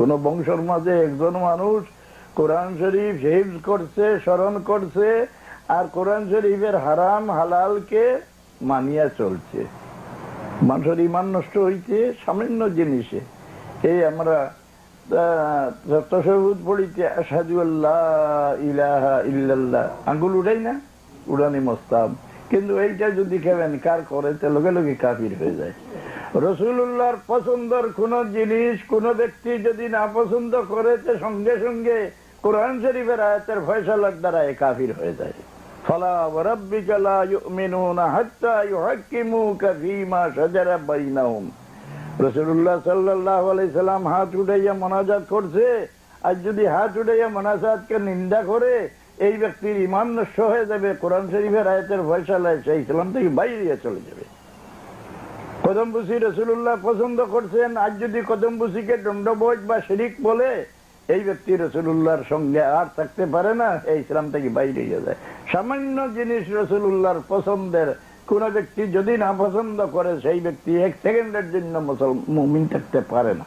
কোন বংশের মাঝে একজন মানুষ কোরআন শরীফ হিফজ করছে, স্মরণ করছে, আর কোরআন শরীফের হারাম, হালালকে মানিয়া চলছে। মানুষের ইমান নষ্ট হইছে সামান্য জিনিসে। এই আমরা তসবুদ পড়িতে আসাদু ইলাহা ইল্লাল্লাহ। আঙ্গুল উঠাই না? উড়ানি মস্তাব কিন্তু এইটা যদি খেবেন কার করে? তে লগে লগে কাফির হয়ে যায়। রসুল্লাহর পছন্দের কোন জিনিস, কোন ব্যক্তি যদি না পছন্দ করে তে সঙ্গে সঙ্গে কোরআন শরীফের আয়াতের ফয়সালার দ্বারা এ কাফির হয়ে যায়। হাত উঠাইয়া মনাজাত করছে নিন্দা করে, এই ব্যক্তির ইমান নষ্ট হয়ে যাবে, কোরআন শরীফের আয়তের ফয়সালায় সে ইসলাম থেকে বাইরে চলে যাবে। কদমবুসি রসুল্লাহ পছন্দ করছেন আজ যদি কদমবুসিকে দণ্ডবোধ বা শিরিক বলে, এই ব্যক্তি রসুল্লাহর সঙ্গে আর থাকতে পারে না, এই ইসলাম থেকে বাইরে হয়ে যায়। সামান্য জিনিস রসুল্লাহর পছন্দের, কোন ব্যক্তি যদি না পছন্দ করে, সেই ব্যক্তি এক সেকেন্ডের জন্য মুসলমান থাকতে পারে না।